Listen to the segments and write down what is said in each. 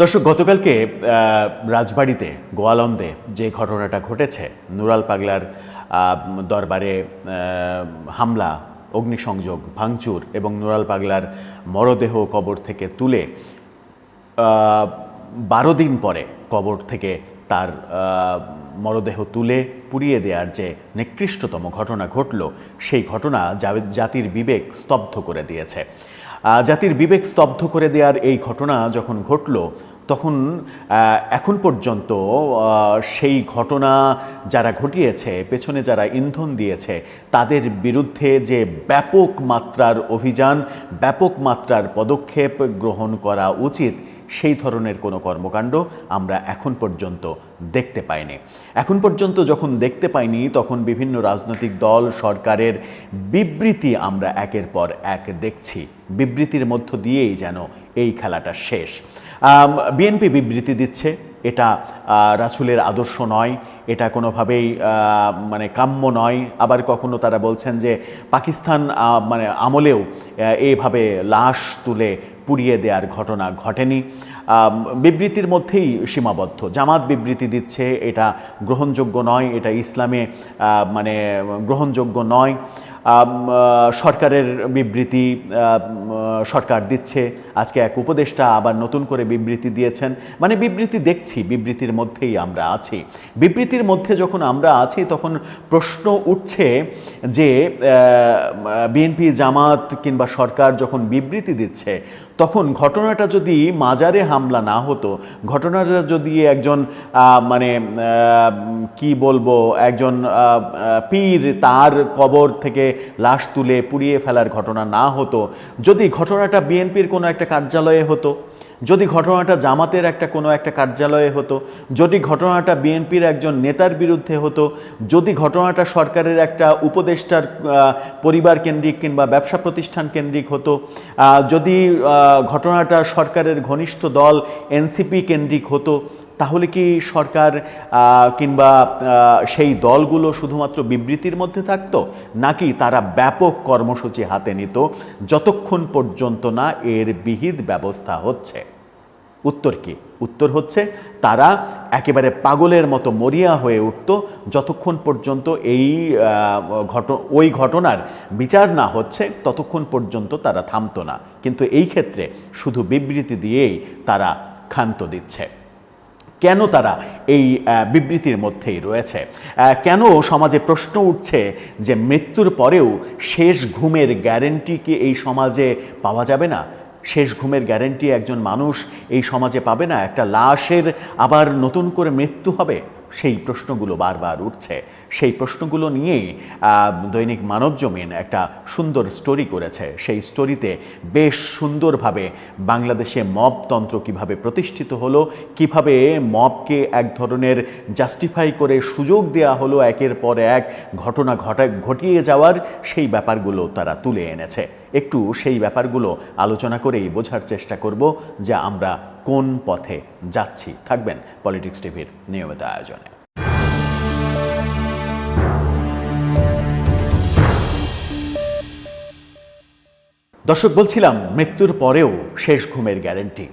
দর্শক, গতকালকে রাজবাড়িতে, গোয়ালন্দে যে ঘটনাটা ঘটেছে, নুরাল পাগলার দরবারে হামলা, অগ্নিসংযোগ, ভাঙচুর এবং নুরাল পাগলার মরদেহ কবর থেকে তুলে বারো দিন পরে কবর থেকে তার মরদেহ তুলে পুড়িয়ে দেওয়ার যে নিকৃষ্টতম ঘটনা ঘটল, সেই ঘটনা জাতির বিবেক স্তব্ধ করে দিয়েছে। জাতির বিবেক স্তব্ধ করে দেওয়ার এই ঘটনা যখন ঘটল, তখন এখন পর্যন্ত সেই ঘটনা যারা ঘটিয়েছে, পেছনে যারা ইন্ধন দিয়েছে, তাদের বিরুদ্ধে যে ব্যাপক মাত্রার অভিযান, ব্যাপক মাত্রার পদক্ষেপ গ্রহণ করা উচিত সেই ধরনের কোনো কর্মকাণ্ড আমরা এখন পর্যন্ত দেখতে পাইনি। এখন পর্যন্ত যখন দেখতে পাইনি, তখন বিভিন্ন রাজনৈতিক দল, সরকারের বিবৃতি আমরা একের পর এক দেখছি। বিবৃতির মধ্য দিয়েই যেন এই খেলাটা শেষ। বিএনপি বিবৃতি দিচ্ছে, এটা রাসূলের আদর্শ নয়, এটা কোনোভাবেই মানে কাম্য নয়। আবার কখনো তারা বলছেন যে পাকিস্তান মানে আমলেও এইভাবে লাশ তুলে পুড়িয়ে দেওয়ার ঘটনা ঘটেনি। বিবৃতির মধ্যেই সীমাবদ্ধ। জামাত বিবৃতি দিচ্ছে, এটা গ্রহণযোগ্য নয়, এটা ইসলামে মানে গ্রহণযোগ্য নয়। সরকারের বিবৃতি সরকার দিচ্ছে। আজকে এক উপদেষ্টা আবার নতুন করে বিবৃতি দিয়েছেন। মানে বিবৃতি দেখছি, বিবৃতির মধ্যেই আমরা আছি। বিবৃতির মধ্যে যখন আমরা আছি, তখন প্রশ্ন উঠছে যে বিএনপি, জামাত কিংবা সরকার যখন বিবৃতি দিচ্ছে, তখন ঘটনাটা যদি মাজারে হামলা না হতো, ঘটনাটা যদি একজন মানে কি বলব, একজন পীর তার কবর থেকে লাশ তুলে পুড়িয়ে ফেলার ঘটনা না হতো, যদি ঘটনাটা বিএনপির কোনো একটা কার্যালয়ে হতো, যদি ঘটনাটা জামাতের একটা কোনো একটা কার্যালয়ে হতো, যদি ঘটনাটা বিএনপির একজন নেতার বিরুদ্ধে হতো, যদি ঘটনাটা সরকারের একটা উপদেষ্টার পরিবার কেন্দ্রিক কিংবা ব্যবসা প্রতিষ্ঠান কেন্দ্রিক হতো যদি ঘটনাটা সরকারের ঘনিষ্ঠ দল এনসিপি কেন্দ্রিক হতো তাহলে কি সরকার কিংবা সেই দলগুলো শুধুমাত্র বিবৃতির মধ্যে থাকত? নাকি তারা ব্যাপক কর্মসূচি হাতে নিত, যতক্ষণ পর্যন্ত না এর বিহিত ব্যবস্থা হচ্ছে? উত্তর কি? উত্তর হচ্ছে, তারা একেবারে পাগলের মতো মরিয়া হয়ে উঠত, যতক্ষণ পর্যন্ত এই ঘট, ওই ঘটনার বিচার না হচ্ছে, ততক্ষণ পর্যন্ত তারা থামতো না। কিন্তু এই ক্ষেত্রে শুধু বিবৃতি দিয়েই তারা ক্ষান্ত দিচ্ছে। কেন তারা এই বিবৃতির মধ্যেই রয়েছে? কেন সমাজে প্রশ্ন উঠছে যে মৃত্যুর পরেও শেষ ঘুমের গ্যারেন্টি কি এই সমাজে পাওয়া যাবে না? শেষ ঘুমের গ্যারেন্টি একজন মানুষ এই সমাজে পাবে না? একটা লাশের আবার নতুন করে মৃত্যু হবে? সেই প্রশ্নগুলো বারবার উঠছে। সেই প্রশ্নগুলো নিয়েই দৈনিক মানব জমিন একটা সুন্দর স্টোরি করেছে। সেই স্টোরিতে বেশ সুন্দরভাবে বাংলাদেশে মবতন্ত্র কীভাবে প্রতিষ্ঠিত হলো, কীভাবে মবকে এক ধরনের জাস্টিফাই করে সুযোগ দেওয়া হলো একের পর এক ঘটনা ঘটা, ঘটিয়ে যাওয়ার, সেই ব্যাপারগুলো তারা তুলে এনেছে। একটু সেই ব্যাপারগুলো আলোচনা করেই বোঝার চেষ্টা করব যে আমরা কোন পথে যাচ্ছি। থাকবেন পলিটিক্স টিভির নিয়মিত আয়োজনে। দর্শক বলছিলাম মৃত্যুর পরেও শেষ ঘুমের গ্যারেন্টি।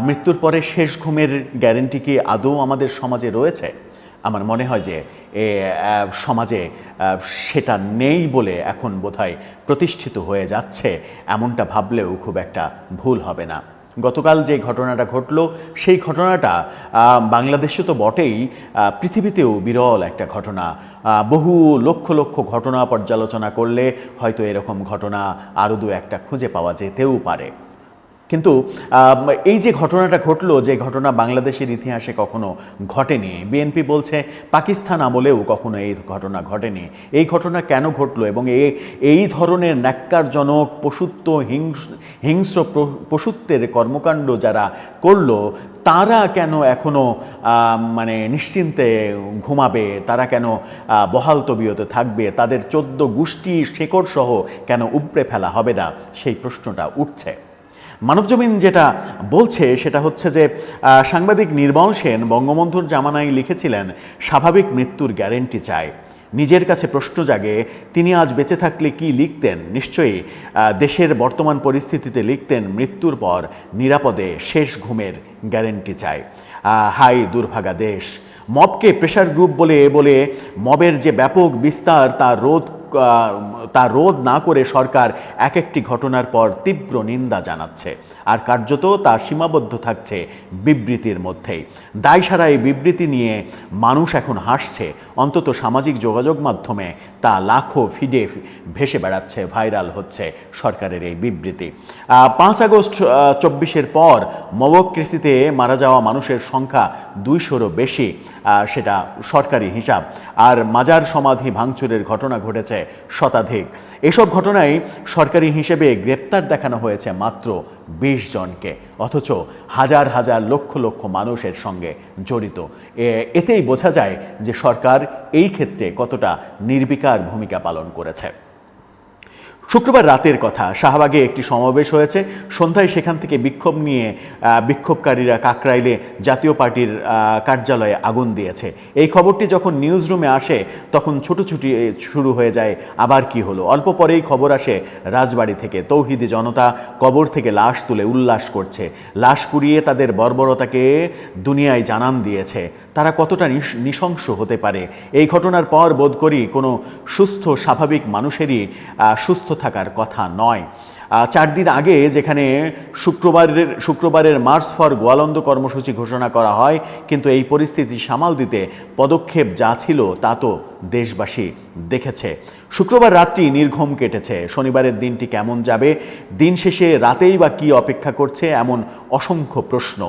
মৃত্যুর পরে শেষ ঘুমের গ্যারেন্টি কি আদৌ আমাদের সমাজে রয়েছে? আমার মনে হয় যে এ, সমাজে সেটা নেই বলে এখন বোধহয় প্রতিষ্ঠিত হয়ে যাচ্ছে। এমনটা ভাবলেও খুব একটা ভুল হবে না। গতকাল যে ঘটনাটা ঘটলো সেই ঘটনাটা বাংলাদেশে তো বটেই পৃথিবীতেও বিরল একটা ঘটনা বহু লক্ষ লক্ষ ঘটনা পর্যালোচনা করলে হয়তো এরকম ঘটনা আরও দু একটা খুঁজে পাওয়া যেতেও পারে। কিন্তু এই যে ঘটনাটা ঘটলো, যে ঘটনা বাংলাদেশের ইতিহাসে কখনো ঘটেনি। বিএনপি বলছে, পাকিস্তান আমলেও কখনো এই ঘটনা ঘটেনি। এই ঘটনা কেন ঘটলো এবং এ, এই ধরনের ন্যাক্কারজনক, পশুত্ব হিংস, হিংস্র পশুত্বের কর্মকাণ্ড যারা করল, তারা কেন এখনও মানে নিশ্চিন্তে ঘুমাবে? তারা কেন বহাল তবিয়তে থাকবে? তাদের চোদ্দ গোষ্ঠী শেকড় সহ কেন উপড়ে ফেলা হবে না? সেই প্রশ্নটা উঠছে। মানবজমিন যেটা বলছে, সেটা হচ্ছে যে সাংবাদিক নির্মল সেন বঙ্গবন্ধুর জামানায় লিখেছিলেন, স্বাভাবিক মৃত্যুর গ্যারেন্টি চায় নিজের কাছে প্রশ্ন জাগে, তিনি আজ বেঁচে থাকলে কি লিখতেন? নিশ্চয়ই দেশের বর্তমান পরিস্থিতিতে লিখতেন, মৃত্যুর পর নিরাপদে শেষ ঘুমের গ্যারেন্টি চাই। হাই দুর্ভাগা দেশ, মবকে প্রেশার গ্রুপ বলে বলে মবের যে ব্যাপক বিস্তার, তার রোধ তা রোধ না করে সরকার এক একটি ঘটনার পর তীব্র নিন্দা জানাচ্ছে। আর কার্যত তা সীমাবদ্ধ থাকছে বিবৃতির মধ্যেই। দায়সারা এই বিবৃতি নিয়ে মানুষ এখন হাসছে। অন্তত সামাজিক যোগাযোগ মাধ্যমে তা লাখো ফিডে ভেসে বেড়াচ্ছে, ভাইরাল হচ্ছে সরকারের এই বিবৃতি। পাঁচ আগস্ট চব্বিশের পর মবক্রেসিতে মারা যাওয়া মানুষের সংখ্যা দুইশোরও বেশি সেটা সরকারি হিসাব। আর মাজার সমাধি ভাঙচুরের ঘটনা ঘটেছে শতাধিক। এসব ঘটনায় সরকারি হিসেবে গ্রেপ্তার দেখানো হয়েছে মাত্র বিশ জনকে, অথচ হাজার হাজার লক্ষ লক্ষ মানুষের সঙ্গে জড়িত। এতেই বোঝা যায় যে সরকার এই ক্ষেত্রে কতটা নির্বিকার ভূমিকা পালন করেছে। শুক্রবার রাতের কথা। শাহবাগে একটি সমাবেশ হয়েছে। সন্ধ্যায় সেখান থেকে বিক্ষোভ নিয়ে বিক্ষোভকারীরা কাকরাইলে জাতীয় পার্টির কার্যালয়ে আগুন দিয়েছে। এই খবরটি যখন নিউজ রুমে আসে, তখন ছুটোছুটি শুরু হয়ে যায়। আবার কি হলো? অল্প পরেই খবর আসে রাজবাড়ি থেকে। তৌহিদি জনতা কবর থেকে লাশ তুলে উল্লাস করছে। লাশ পুড়িয়ে তাদের বর্বরতাকে দুনিয়ায় জানান দিয়েছে। তারা কতটা নৃশংস হতে পারে? এই ঘটনার পর বোধ করি কোনো সুস্থ, স্বাভাবিক মানুষেরই সুস্থ থাকার কথা নয়। চার দিন আগে যেখানে শুক্রবারের শুক্রবারের মার্চ ফর গোয়ালন্দ কর্মসূচি ঘোষণা করা হয়, কিন্তু এই পরিস্থিতি সামাল দিতে পদক্ষেপ যা ছিল তা তো দেশবাসী দেখেছে। শুক্রবার রাত্রি নির্ঘম কেটেছে। শনিবারের দিনটি কেমন যাবে, দিন শেষে রাতেই বা কি অপেক্ষা করছে, এমন অসংখ্য প্রশ্ন।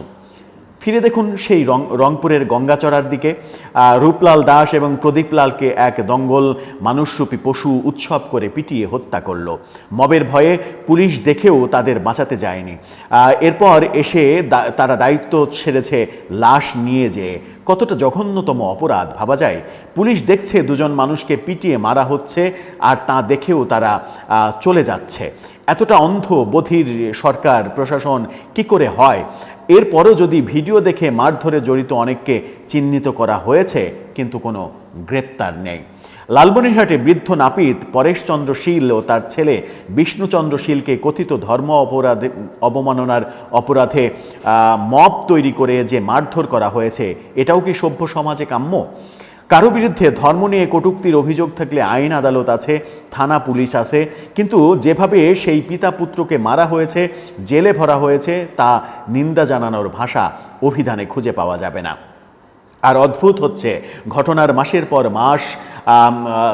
ফিরে দেখুন সেই রং, রংপুরের গঙ্গাচড়ার দিকে। রূপলাল দাস এবং প্রদীপ লালকে এক দঙ্গল মানুষরূপী পশু উৎসব করে পিটিয়ে হত্যা করল। মবের ভয়ে পুলিশ দেখেও তাদের বাঁচাতে যায়নি। এরপর এসে তারা দায়িত্ব ছেড়েছে লাশ নিয়ে যেয়ে কতটা জঘন্যতম অপরাধ, ভাবা যায়? পুলিশ দেখছে দুজন মানুষকে পিটিয়ে মারা হচ্ছে আর তা দেখেও তারা চলে যাচ্ছে। এতটা অন্ধ বধির সরকার, প্রশাসন কি করে হয়? এরপরও যদি ভিডিও দেখে মারধরে জড়িত অনেককে চিহ্নিত করা হয়েছে, কিন্তু কোনো গ্রেপ্তার নেই। লালমনিরহাটে বৃদ্ধ নাপিত পরেশচন্দ্র শীল ও তার ছেলে বিষ্ণুচন্দ্র শীলকে কথিত ধর্ম অপরাধে, অবমাননার অপরাধে মব তৈরি করে যে মারধর করা হয়েছে, এটাও কি সভ্য সমাজে কাম্য? কারও বিরুদ্ধে ধর্ম নিয়ে কটূক্তির অভিযোগ থাকলে আইন আদালত আছে, থানা পুলিশ আছে, কিন্তু যেভাবে সেই পিতা পুত্রকে মারা হয়েছে, জেলে ভরা হয়েছে, তা নিন্দা জানানোর ভাষা অভিধানে খুঁজে পাওয়া যাবে না। আর অদ্ভুত হচ্ছে, ঘটনার মাসের পর মাস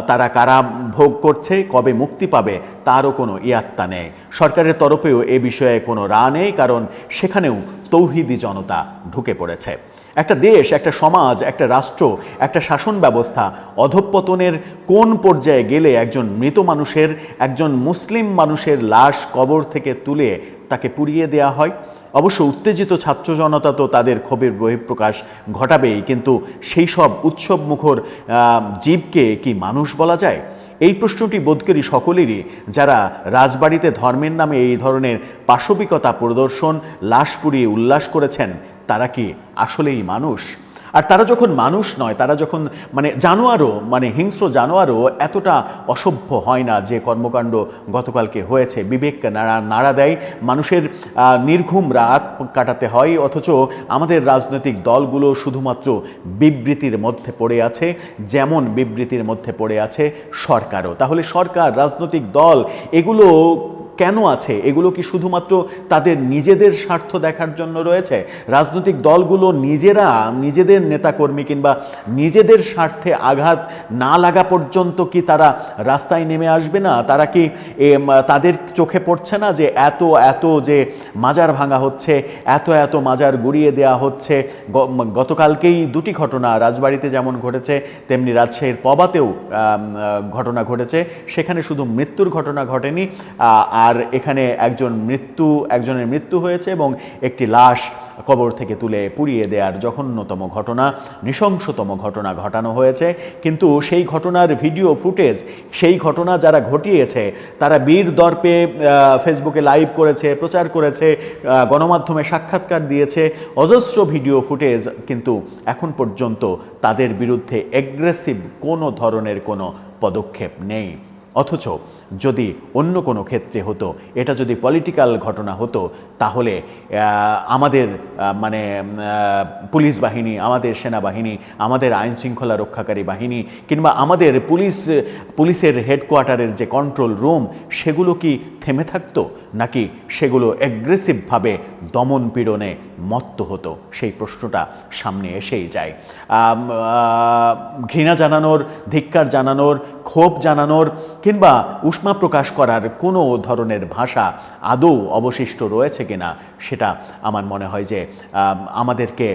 তারা কারা ভোগ করছে, কবে মুক্তি পাবে, তারও কোনো ইয়াত্তা নেই। সরকারের তরফেও এ বিষয়ে কোনো রা নেই, কারণ সেখানেও তৌহিদি জনতা ঢুকে পড়েছে। একটা দেশ, একটা সমাজ, একটা রাষ্ট্র, একটা শাসন ব্যবস্থা অধঃপতনের কোন পর্যায়ে গেলে একজন মৃত মানুষের, একজন মুসলিম মানুষের লাশ কবর থেকে তুলে তাকে পুড়িয়ে দেয়া হয়? অবশ্য উত্তেজিত ছাত্র জনতা তো তাদের ক্ষোভের বহিঃপ্রকাশ ঘটাবেই, কিন্তু সেই সব উৎসব মুখর জীবকে কি মানুষ বলা যায়? এই প্রশ্নটি বোধ করি সকলেরই, যারা রাজবাড়িতে ধর্মের নামে এই ধরনের পাশবিকতা প্রদর্শন, লাশ পুড়িয়ে উল্লাস করেছেন তারা কি আসলেই মানুষ? আর তারা যখন মানুষ নয়, তারা যখন মানে জানোয়ারও মানে হিংস্র জানোয়ারও এতটা অসভ্য হয় না যে কর্মকাণ্ড গতকালকে হয়েছে। বিবেককে নাড়া নাড়া দেয়। মানুষের নির্ঘুম রাত কাটাতে হয়, অথচ আমাদের রাজনৈতিক দলগুলো শুধুমাত্র বিবৃতির মধ্যে পড়ে আছে, যেমন বিবৃতির মধ্যে পড়ে আছে সরকারও। তাহলে সরকার, রাজনৈতিক দল, এগুলো কেন আছে? এগুলো কি শুধুমাত্র তাদের নিজেদের স্বার্থ দেখার জন্য রয়েছে? রাজনৈতিক দলগুলো নিজেরা নিজেদের নেতাকর্মী কিংবা নিজেদের স্বার্থে আঘাত না লাগা পর্যন্ত কি তারা রাস্তায় নেমে আসবে না? তারা কি তাদের চোখে পড়ছে না যে এত এত যে মাজার ভাঙা হচ্ছে, এত এত মাজার গুড়িয়ে দেওয়া হচ্ছে? গতকালকেই দুটি ঘটনা রাজবাড়িতে যেমন ঘটেছে, তেমনি রাজশাহীর পবাতেও ঘটনা ঘটেছে। সেখানে শুধু মৃত্যুর ঘটনা ঘটেনি। আর আর এখানে একজন মৃত্যু, একজনের মৃত্যু হয়েছে এবং একটি লাশ কবর থেকে তুলে পুড়িয়ে দেওয়ার জঘন্যতম ঘটনা, নৃশংসতম ঘটনা ঘটানো হয়েছে। কিন্তু সেই ঘটনার ভিডিও ফুটেজ, সেই ঘটনা যারা ঘটিয়েছে, তারা বীর দর্পে ফেসবুকে লাইভ করেছে, প্রচার করেছে গণমাধ্যমে সাক্ষাৎকার দিয়েছে। অজস্র ভিডিও ফুটেজ কিন্তু এখন পর্যন্ত তাদের বিরুদ্ধে এগ্রেসিভ কোনো ধরনের কোনো পদক্ষেপ নেই। অথচ যদি অন্য কোনো ক্ষেত্রে হতো, এটা যদি পলিটিক্যাল ঘটনা হতো, তাহলে আমাদের মানে পুলিশ বাহিনী, আমাদের সেনাবাহিনী, আমাদের আইন শৃঙ্খলা রক্ষাকারী বাহিনী, কিংবা আমাদের পুলিশ, পুলিশের হেডকোয়ার্টারের যে কন্ট্রোল রুম সেগুলো কি থেমে থাকতো? নাকি সেগুলো অ্যাগ্রেসিভভাবে দমন পীড়নে মত্ত হতো? সেই প্রশ্নটা সামনে এসেই যায়। ঘৃণা জানানোর, ধিক্কার জানানোর, ক্ষোভ জানানোর, কিংবা উষ্মা প্রকাশ করার কোনো ধরনের ভাষা আদৌ অবশিষ্ট রয়েছে কিনা সেটা আমার মনে হয় যে আমাদেরকে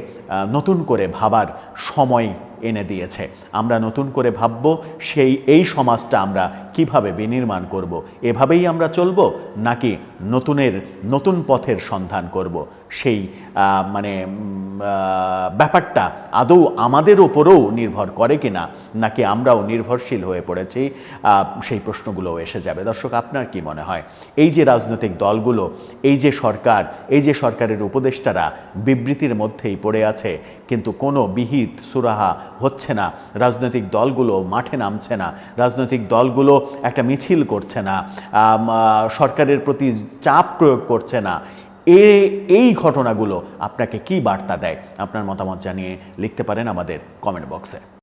নতুন করে ভাবার সময় এনে দিয়েছে। আমরা নতুন করে ভাবব, সেই, এই সমাজটা আমরা কীভাবে বিনির্মাণ করব, এভাবেই আমরা চলব নাকি নতুনের, নতুন পথের সন্ধান করব? সেই মানে ব্যাপারটা আদৌ আমাদের ওপরেও নির্ভর করে কিনা, নাকি আমরাও নির্ভরশীল হয়ে পড়েছি সেই প্রশ্নগুলোও এসে যাবে। দর্শক, আপনার কি মনে হয়? এই যে রাজনৈতিক দলগুলো, এই যে সরকার, এই যে সরকারের উপদেষ্টারা বিবৃতির মধ্যেই পড়ে আছে, কিন্তু কোনো বিহিত সুরাহা হচ্ছে না, রাজনৈতিক দলগুলো মাঠে নামছে না, রাজনৈতিক দলগুলো একটা মিছিল করছে না সরকারের প্রতি চাপ প্রয়োগ করছে না এ, এই ঘটনাগুলো আপনাকে কি বার্তা দেয়? আপনার মতামত জানিয়ে লিখতে পারেন আমাদের কমেন্ট বক্সে